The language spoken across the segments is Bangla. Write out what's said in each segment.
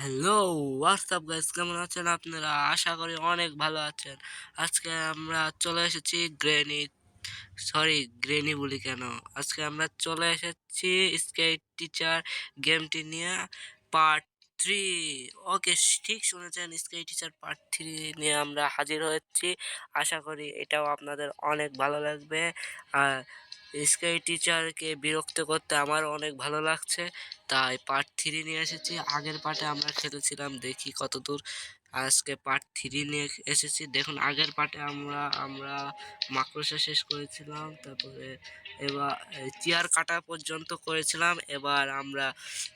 হ্যালো হোয়াটসঅ্যাপ গাইস কেমন আছেন আপনারা? আশা করি অনেক ভালো আছেন। আজকে আমরা চলে এসেছি গ্রেনি সরি গ্রেনি বলি কেন? আজকে আমরা চলে এসেছি স্কেট টিচার গেমটি নিয়ে পার্ট থ্রি ওকে ঠিক শুনেছেন স্কেট টিচার পার্ট থ্রি নিয়ে আমরা হাজির হয়েছি। আশা করি এটাও আপনাদের অনেক ভালো লাগবে। আর স্কাই টিচারকে বিরক্ত করতে আমার অনেক ভালো লাগছে। তাই পার্ট থ্রি নিয়ে এসেছি। আগের পার্টে আমরা খেলেছিলাম, দেখি কত দূর আজকে পার্ট থ্রি নিয়ে এসেছি। দেখুন, আগের পার্টে আমরা আমরা মাকড়সা শেষ করেছিলাম, তারপরে এবার চেয়ার কাটা পর্যন্ত করেছিলাম। এবার আমরা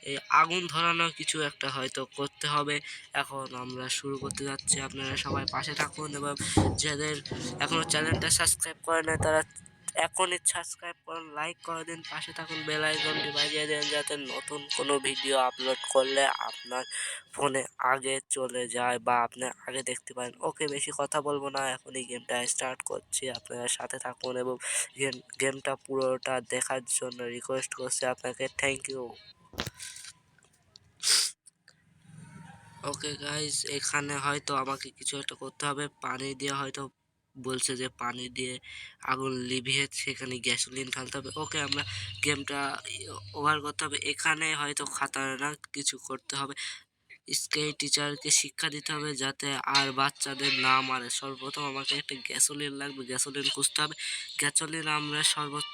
এই আগুন ধরানো কিছু একটা হয়তো করতে হবে। এখন আমরা শুরু করতে যাচ্ছি। আপনারা সবাই পাশে থাকুন এবং যাদের এখনও চ্যানেলটা সাবস্ক্রাইব করে না তারা এখনই সাবস্ক্রাইব করুন লাইক করে দিন, পাশে থাকুন বেল আইকনটি বাজিয়ে দেন যাতে নতুন কোনো ভিডিও আপলোড করলে আপনার ফোনে আগে চলে যায় বা আপনি আগে দেখতে পারেন। ওকে বেশি কথা বলব না এখনই গেমটা স্টার্ট করছি। আপনারা সাথে থাকুন এবং গেম গেমটা পুরোটা দেখার জন্য রিকোয়েস্ট করছি আপনাকে। থ্যাংক ইউ ওকে গাইস এখানে হয়তো আমাকে কিছু একটা করতে হবে। পানি দিয়ে হয়তো বলছে যে পানি দিয়ে আগুন লিভিয়ে সেখানে গ্যাসোলিন ঢালতে হবে। ওকে আমরা গেমটা ওভার করতে হবে। এখানে হয়তো খাতারনাক কিছু করতে হবে। স্কাই টিচারকে শিক্ষা দিতে হবে যাতে আর বাচ্চাদের না মারে। সর্বপ্রথম আমাকে একটা গ্যাসোলিন লাগবে। গ্যাসোলিন খুঁজতে হবে। গ্যাসোলিন আমরা সর্বোচ্চ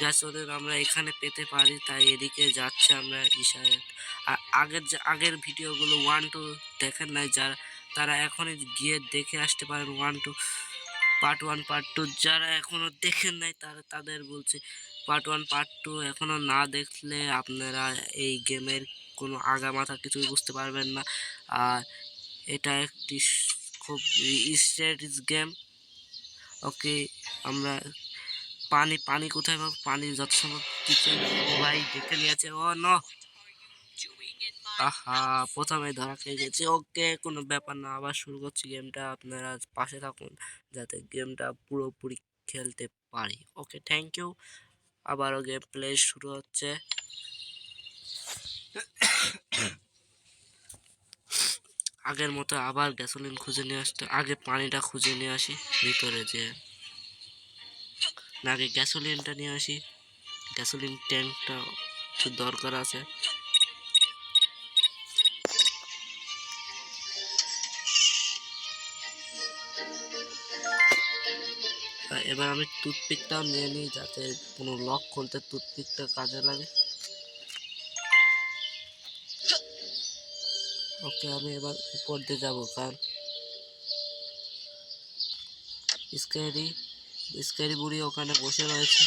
গ্যাসোলিন আমরা এখানে পেতে পারি। তাই এদিকে যাচ্ছে আমরা ইশারে আগের যে, আগের ভিডিওগুলো ওয়ান টু দেখেন নাই যারা তারা এখনই গিয়ে দেখে আসতে পারেন one two part one part two যারা এখনও দেখেন নাই, তারা তাদের বলছে পার্ট ওয়ান পার্ট টু এখনও না দেখলে আপনারা এই গেমের কোনো আগা মাথা কিছুই বুঝতে পারবেন না। আর এটা একটি খুব স্ট্র্যাটিস গেম। ওকে, আমরা পানি পানি কোথায় পাবো? পানি যত সম্ভব কিছু ভাই দেখে নিয়েছে ও, ন! আহা, প্রথমে ধরা খেয়ে গেছে। ওকে, কোনো ব্যাপার না, আবার শুরু করছি গেমটা। আপনারা পাশে থাকুন, যাতে গেমটা পুরোপুরি খেলতে পারি। ওকে থ্যাংক ইউ আবারও গেম প্লে শুরু হচ্ছে। আগের মতো আবার গ্যাসোলিন খুঁজে নিয়ে আসতে, আগে পানিটা খুঁজে নিয়ে আসি, ভিতরে যে আগে গ্যাসোলিনটা নিয়ে আসি। গ্যাসোলিন ট্যাঙ্কটা দরকার আছে। এবার আমি টুথপিকটাও নিয়ে নিই যাতে কোনো লক খুলতে টুথপিকটা কাজে লাগে। ওকে আমি এবার উপর দিয়ে যাব, কারণ স্ক্যারি স্ক্যারি বুড়ি ওখানে বসে রয়েছে।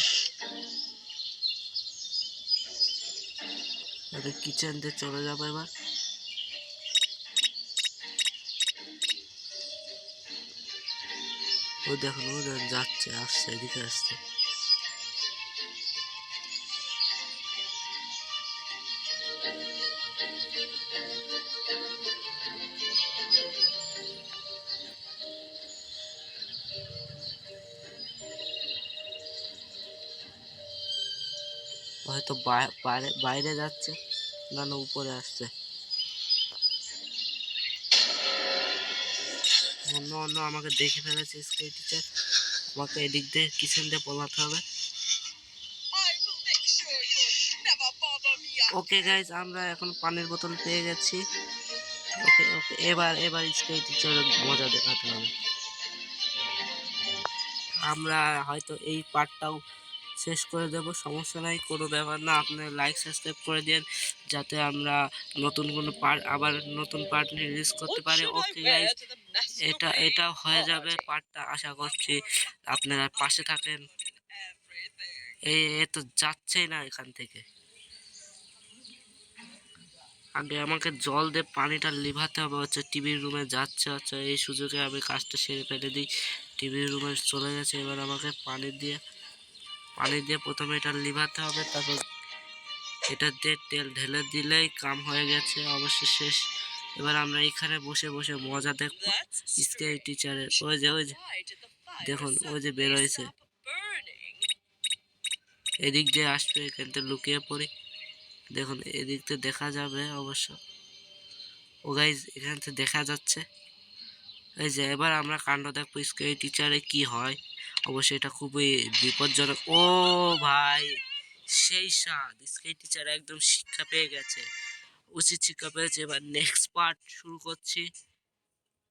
কিচেন দিয়ে চলে যাব এবার। ও দেখুন ও যাচ্ছে আসছে এদিকে আসছে। হয়তো বাইরে যাচ্ছে না না উপরে আসছে। অন্য অন্য আমাকে দেখে ফেলেছে স্কাই টিচার আমাকে এদিক দিয়ে কিচেন দিয়ে পলাতে হবে। ওকে গাইজ আমরা এখন পানির বোতল পেয়ে গেছি। ওকে ওকে এবার এবার স্কাই টিচার মজা দেখাতে হবে। আমরা হয়তো এই পার্টটাও শেষ করে দেব সমস্যা নাই কোনো ব্যাপার না। আপনার লাইক সাবস্ক্রাইব করে দিন যাতে আমরা নতুন কোনো পার্ট আবার নতুন পার্ট নিয়ে রিলিজ করতে পারি। ওকে গাইজ এটা এটা হয়ে যাবে পার্টটা আশা করছি আপনারা পাশে থাকেন। এই এ তো যাচ্ছেই না এখান থেকে। আগে আমাকে জল দিয়ে পানিটা লিভাতে হবে হচ্ছে টিভির রুমে যাচ্ছে হচ্ছে এই সুযোগে আমি কাজটা সেরে ফেলে দিই। টিভির রুমে চলে গেছে এবার আমাকে পানি দিয়ে পানি দিয়ে প্রথমে এটা লিভাতে হবে, তারপর এটা দিয়ে তেল ঢেলে দিলেই কাম হয়ে গেছে অবশ্য শেষ এবার আমরা এখানে বসে বসে মজা দেখব স্কাই টিচারের। ওই যে ওই যে, দেখুন, ওই যে বেরোয়েছে এদিক দিয়ে আসবে, এখান থেকে লুকিয়ে পড়ি। দেখুন, এদিক থেকে দেখা যাবে অবশ্য। ও গাইজ এখান থেকে দেখা যাচ্ছে। এই যে, এবার আমরা কাণ্ড দেখব স্কুলের টিচারে কি হয়। অবশ্যই এটা খুবই বিপজ্জনক। ও ভাই, সেই স্বাদ। স্কুল টিচার একদম শিক্ষা পেয়ে গেছে। উচিত শিক্ষা পেয়েছে। এবার নেক্সট পার্ট শুরু করছি।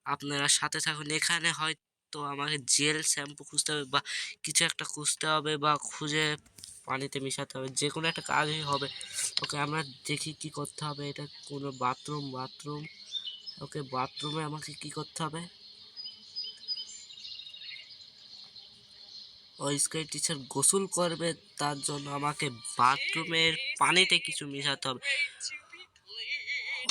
আপনারা সাথে থাকুন। এখানে হয়তো আমাকে জেল শ্যাম্পু খুঁজতে হবে বা কিছু একটা খুঁজতে হবে বা খুঁজে পানিতে মেশাতে হবে। যে কোনো একটা কাজই হবে। ওকে, আমরা দেখি কি করতে হবে। এটা কোনো বাথরুম বাথরুম ওকে বাথরুমে আমাকে কি করতে হবে? ওই স্কুলের টিচার গোসল করবে, তার জন্য আমাকে বাথরুমের পানিতে কিছু মেশাতে হবে।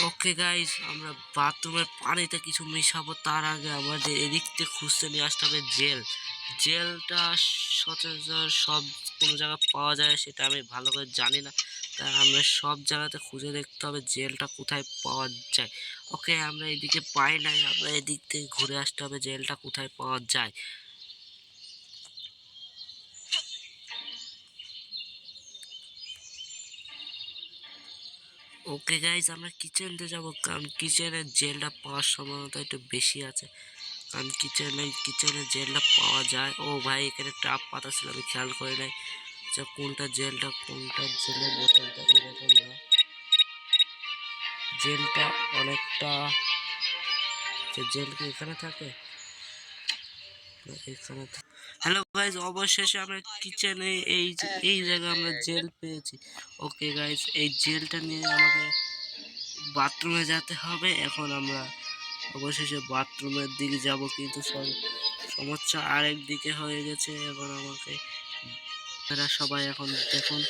ওকে গাইস আমরা বাথরুমের পানিতে কিছু মেশাবো, তার আগে আমাদের এদিক থেকে খুঁজতে নিয়ে আসতে হবে জেল। জেলটা সচরাচর সব কোনো জায়গায় পাওয়া যায়, সেটা আমি ভালো করে জানি না। তাই আমরা সব জায়গাতে খুঁজে দেখতে হবে জেলটা কোথায় পাওয়া যায়। ওকে আমরা এদিকে পাই নাই, আমরা এদিক থেকে ঘুরে আসতে হবে জেলটা কোথায় পাওয়া যায়। ওকে গাইজ আমরা কিচেনতে যাব, কারণ কিচেনের জেলটা পাওয়ার সম্ভাবনা একটু বেশি আছে। কারণ কিচেনে কিচেনের জেলটা পাওয়া যায়। ও ভাই, এখানে ট্রাপ পাতা ছিল, আমি খেয়াল করে নাই। আচ্ছা কোনটা জেলটা কোনটা জেলের বোতলটা, এরকম না। জেলটা অনেকটা যে জেল কি এখানে থাকে? এখানে হ্যালো গাইজ অবশেষে আমরা কিচেনে এই এই জায়গায় আমরা জেল পেয়েছি। ওকে গাইজ এই জেলটা নিয়ে আমাকে বাথরুমে যেতে হবে। এখন আমরা অবশেষে বাথরুমের দিকে যাব কিন্তু সব- সমস্যা আরেক দিকে হয়ে গেছে। এখন আমাকে এরা সবাই এখন দেখুন।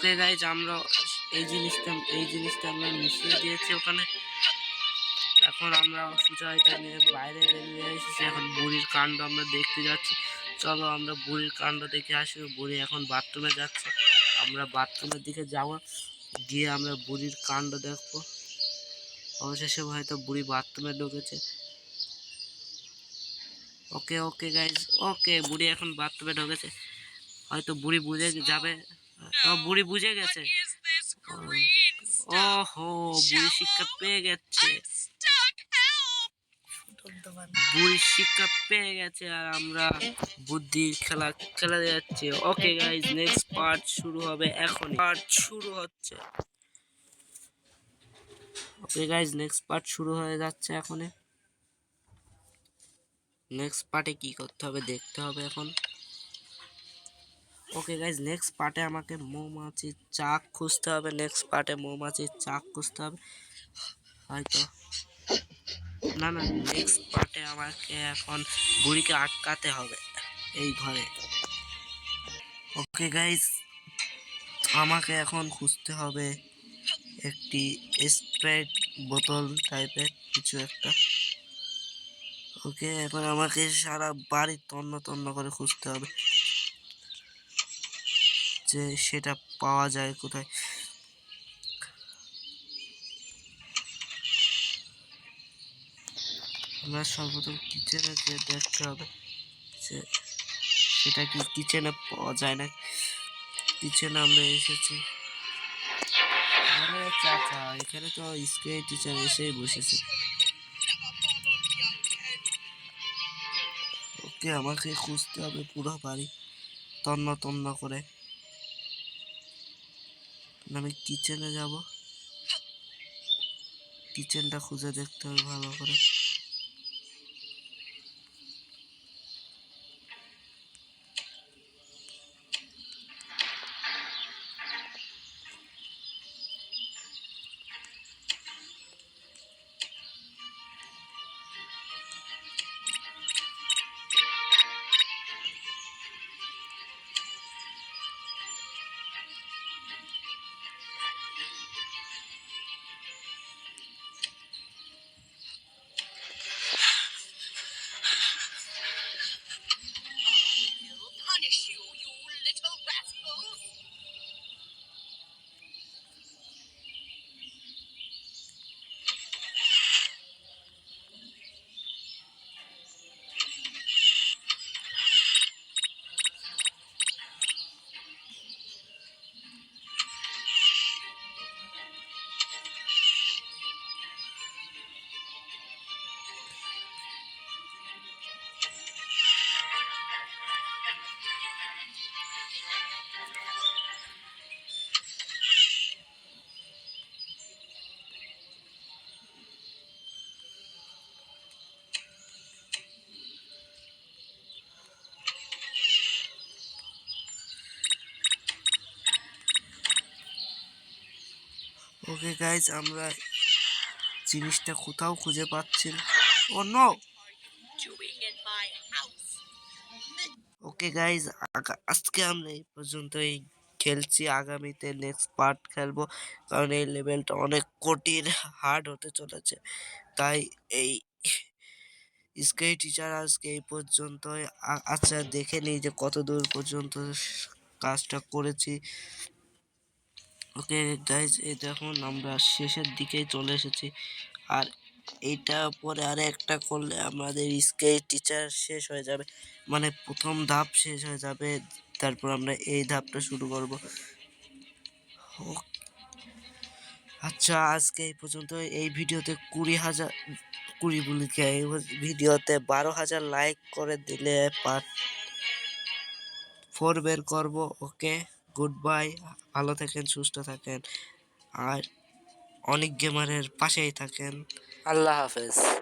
ওকে গাইজ আমরা এই জিনিসটা এই জিনিসটা আমরা মিশিয়ে দিয়েছি ওখানে। এখন আমরা সোজা এটা নিয়ে বাইরে বেরিয়ে এসেছি, এখন বুড়ির কাণ্ড আমরা দেখতে যাচ্ছি। চলো আমরা বুড়ির কাণ্ড দেখে আসি, বুড়ি এখন বাথরুমে যাচ্ছে। আমরা বাথরুমের দিকে যাব, গিয়ে আমরা বুড়ির কাণ্ড দেখব। অবশেষে হয়তো বুড়ি বাথরুমে ঢুকেছে। ওকে ওকে গাইজ ওকে, বুড়ি এখন বাথরুমে ঢুকেছে। হয়তো বুড়ি বুঝে যাবে। বুড়ি বুঝে গেছে। ওহো বুড়ি শিক্ষা পেয়ে গেছে? বুড়ি শিক্ষা পেয়ে গেছে আর আমরা বুদ্ধির খেলা খেলা যাচ্ছে ওকে গাইজ নেক্সট পার্ট শুরু হবে এখন পার্ট শুরু হচ্ছে। ওকে গাইজ নেক্সট পার্ট শুরু হয়ে যাচ্ছে এখন নেক্সট পার্টে কি করতে হবে দেখতে হবে এখন। ওকে গাইজ নেক্সট পার্টে আমাকে মৌমাছির চাক খুঁজতে হবে। নেক্সট পার্টে মৌমাছির চাক খুঁজতে হবে। হয়তো না না নেক্সট পার্টে আমাকে এখন বুড়িকে আটকাতে হবে এই ঘরে। ওকে গাইজ আমাকে এখন খুঁজতে হবে একটি স্প্রাইট বোতল টাইপের কিছু একটা। ওকে এখন আমাকে সারা বাড়ি তন্ন তন্ন করে খুঁজতে হবে। যে সেটা পাওয়া যায় কোথায়? আমরা সর্বপ্রথম কিচেনে যে দেখতে হবে যে সেটা কি কিচেনে পাওয়া যায় না। কিচেনে আমরা এসেছি। চাচা, এখানে তো স্কুল টিচার এসেই বসেছে। ওকে আমাকে খুঁজতে হবে পুরো বাড়ি, তন্ন তন্ন করে। আমি কিচেনে যাব। কিচেনটা খুঁজে দেখতে হবে ভালো করে। ওকে গাইজ আমরা জিনিসটা কোথাও খুঁজে পাচ্ছি না। ও নো. ওকে গাইজ আজকে আমরা এই পর্যন্তই খেলছি। আগামীতে নেক্সট পার্ট খেলব, কারণ এই লেভেলটা অনেক কঠিন হার্ড হতে চলেছে। তাই এই স্কাই টিচার আজকে এই পর্যন্তই। আ- আচ্ছা দেখে নিই যে কত দূর পর্যন্ত কাজটা করেছি। ওকে গাইজ এই দেখুন, আমরা শেষের দিকেই চলে এসেছি। আর এইটা পরে আর একটা করলে আমাদের স্কেচ টিচার শেষ হয়ে যাবে। মানে প্রথম ধাপ শেষ হয়ে যাবে, তারপর আমরা এই ধাপটা শুরু করব। আচ্ছা আজকে এই পর্যন্ত এই ভিডিওতে কুড়ি হাজার, কুড়ি বলি এই ভিডিওতে বারো হাজার লাইক করে দিলে পার্ট ফোর বের করব ওকে গুড বাই ভালো থাকেন সুস্থ থাকেন। আর অনেক গেমারের পাশেই থাকেন। আল্লাহ হাফেজ।